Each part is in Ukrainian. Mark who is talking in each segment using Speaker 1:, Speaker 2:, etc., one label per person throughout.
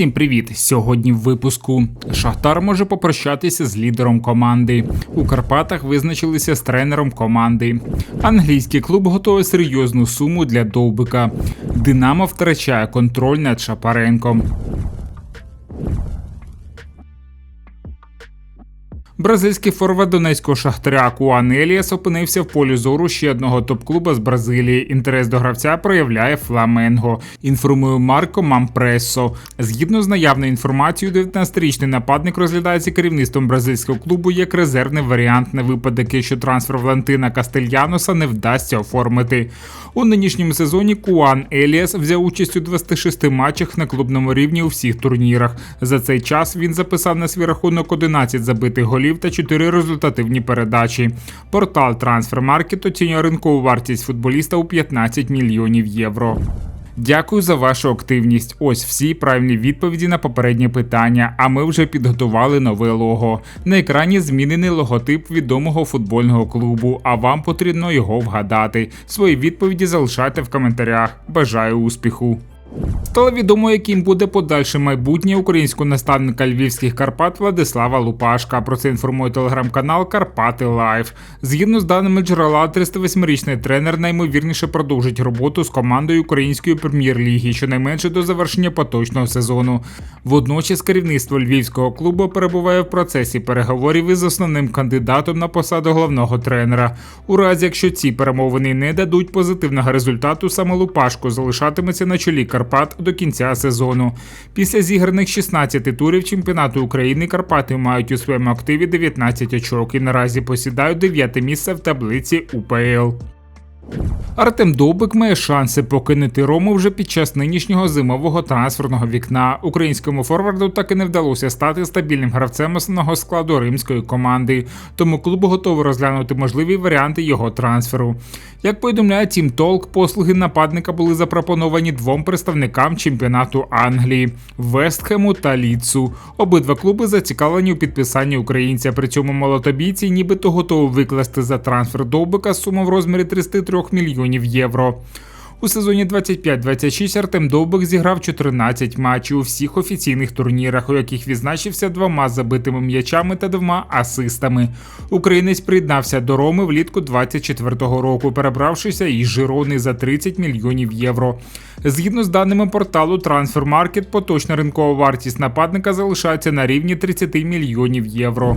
Speaker 1: Всім привіт! Сьогодні в випуску Шахтар може попрощатися з лідером команди. У Карпатах визначилися з тренером команди. Англійський клуб готує серйозну суму для Довбика. Динамо втрачає контроль над Шапаренком. Бразильський форвард донецького шахтаря Куан Еліас опинився в полі зору ще одного топ-клуба з Бразилії. Інтерес до гравця проявляє Фламенго. Інформує Марко Мампресо. Згідно з наявною інформацією, 19-річний нападник розглядається керівництвом бразильського клубу як резервний варіант на випадок, якщо трансфер Валентина Кастельяноса не вдасться оформити. У нинішньому сезоні Куан Еліас взяв участь у 26 матчах на клубному рівні у всіх турнірах. За цей час він записав на свій рахунок 11 забитих голів голів та 4 результативні передачі. Портал Трансфермаркет оцінює ринкову вартість футболіста у 15 мільйонів євро. Дякую за вашу активність. Ось всі правильні відповіді на попереднє питання. А ми вже підготували нове лого. На екрані змінений логотип відомого футбольного клубу. А вам потрібно його вгадати. Свої відповіді залишайте в коментарях. Бажаю успіху! Стало відомо, яким буде подальше майбутнє українського наставника львівських Карпат Владислава Лупашка. Про це інформує телеграм-канал Карпати Лайв. Згідно з даними джерела, 308-річний тренер наймовірніше продовжить роботу з командою української прем'єр-ліги, щонайменше до завершення поточного сезону. Водночас керівництво львівського клубу перебуває в процесі переговорів із основним кандидатом на посаду головного тренера. У разі якщо ці перемовини не дадуть позитивного результату, саме Лупашко залишатиметься на чолі Карпат. До кінця сезону. Після зіграних 16 турів чемпіонату України Карпати мають у своєму активі 19 очок і наразі посідають 9 місце в таблиці УПЛ. Артем Довбик має шанси покинути Рому вже під час нинішнього зимового трансферного вікна. Українському форварду так і не вдалося стати стабільним гравцем основного складу римської команди, тому клуб готовий розглянути можливі варіанти його трансферу. Як повідомляє Тім Толк, послуги нападника були запропоновані двом представникам чемпіонату Англії Вестхему та Ліцу. Обидва клуби зацікавлені у підписанні українця. При цьому молотобійці нібито готові викласти за трансфер Довбика суму в розмірі 33 мільйонів євро. У сезоні 25-26 Артем Довбик зіграв 14 матчів у всіх офіційних турнірах, у яких відзначився двома забитими м'ячами та двома асистами. Українець приєднався до Роми влітку 24-го року, перебравшися із Жирони за 30 мільйонів євро. Згідно з даними порталу Transfermarkt, поточна ринкова вартість нападника залишається на рівні 30 мільйонів євро.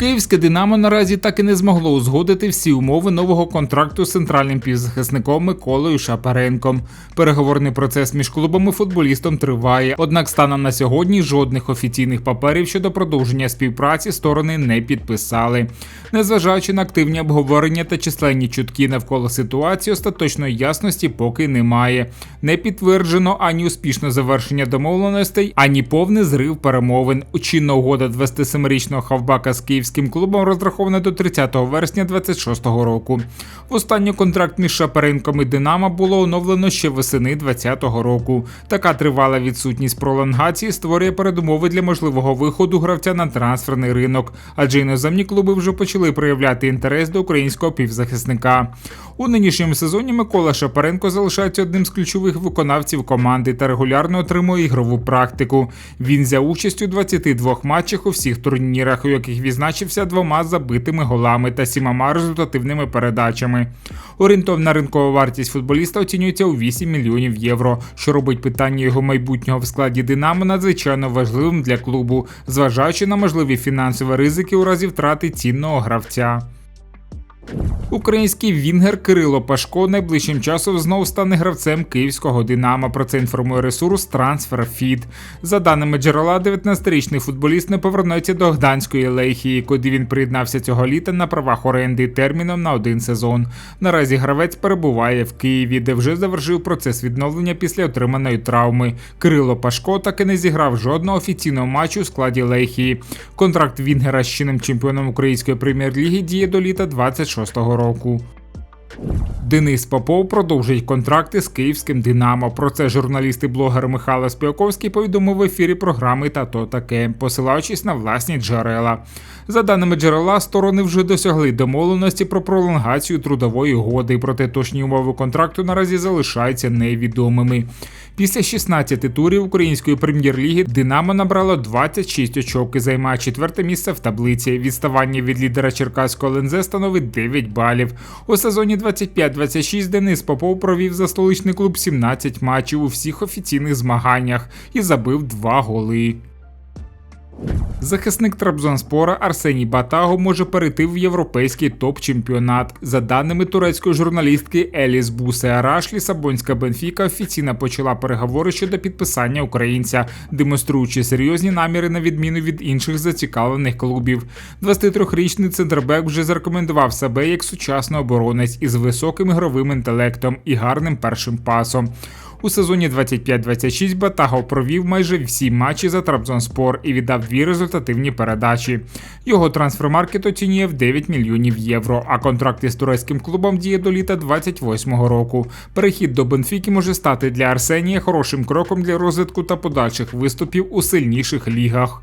Speaker 1: Київське Динамо наразі так і не змогло узгодити всі умови нового контракту з центральним півзахисником Миколою Шапаренком. Переговорний процес між клубом і футболістом триває. Однак, станом на сьогодні жодних офіційних паперів щодо продовження співпраці сторони не підписали. Незважаючи на активні обговорення та численні чутки навколо ситуації, остаточної ясності поки немає. Не підтверджено ані успішне завершення домовленостей, ані повний зрив перемовин. Чинна угода 27-річного хавбака з Київським київським клубом розраховане до 30 вересня 26-го року. Останній контракт між Шаперенком і Динамо було оновлено ще восени 20-го року. Така тривала відсутність пролонгації створює передумови для можливого виходу гравця на трансферний ринок, адже іноземні клуби вже почали проявляти інтерес до українського півзахисника. У нинішньому сезоні Микола Шапаренко залишається одним з ключових виконавців команди та регулярно отримує ігрову практику. Він взяв участь у 22 матчах у всіх турнірах, у яких відзначився двома забитими голами та сімома результативними передачами. Орієнтовна ринкова вартість футболіста оцінюється у 8 мільйонів євро, що робить питання його майбутнього в складі Динамо надзвичайно важливим для клубу, зважаючи на можливі фінансові ризики у разі втрати цінного гравця. Український вінгер Кирило Пашко найближчим часом знову стане гравцем київського Динамо. Про це інформує ресурс TransferFeed. За даними джерела, 19-річний футболіст не повернеться до Гданської Лейхії, куди він приєднався цього літа на правах оренди терміном на один сезон. Наразі гравець перебуває в Києві, де вже завершив процес відновлення після отриманої травми. Кирило Пашко таки не зіграв жодного офіційного матчу у складі Лейхії. Контракт Вінгера з чинним чемпіоном української прем'єр-ліги діє до літа 26-го року. roku. Денис Попов продовжить контракти з київським Динамо. Про це журналіст і блогер Михайло Співаковський повідомив в ефірі програми та то таке, посилаючись на власні джерела. За даними джерела, сторони вже досягли домовленості про пролонгацію трудової угоди, проте точні умови контракту наразі залишаються невідомими. Після 16 турів української прем'єр-ліги Динамо набрало 26 очок і займає четверте місце в таблиці. Відставання від лідера Черкаського ЛНЗ становить 9 балів. У сезоні 25-26 Денис Попов провів за столичний клуб 17 матчів у всіх офіційних змаганнях і забив 2 голи. Захисник Трабзонспора Арсеній Батаго може перейти в європейський топ-чемпіонат. За даними турецької журналістки Еліс Бусеараш, Лісабонська Бенфіка офіційно почала переговори щодо підписання українця, демонструючи серйозні наміри на відміну від інших зацікавлених клубів. 23-річний центрбек вже зарекомендував себе як сучасний оборонець із високим ігровим інтелектом і гарним першим пасом. У сезоні 25-26 Батаго провів майже всі матчі за Трабзонспор і віддав дві результативні передачі. Його трансфермаркет оцінює в 9 мільйонів євро, а контракт із турецьким клубом діє до літа 28-го року. Перехід до Бенфіки може стати для Арсенія хорошим кроком для розвитку та подальших виступів у сильніших лігах.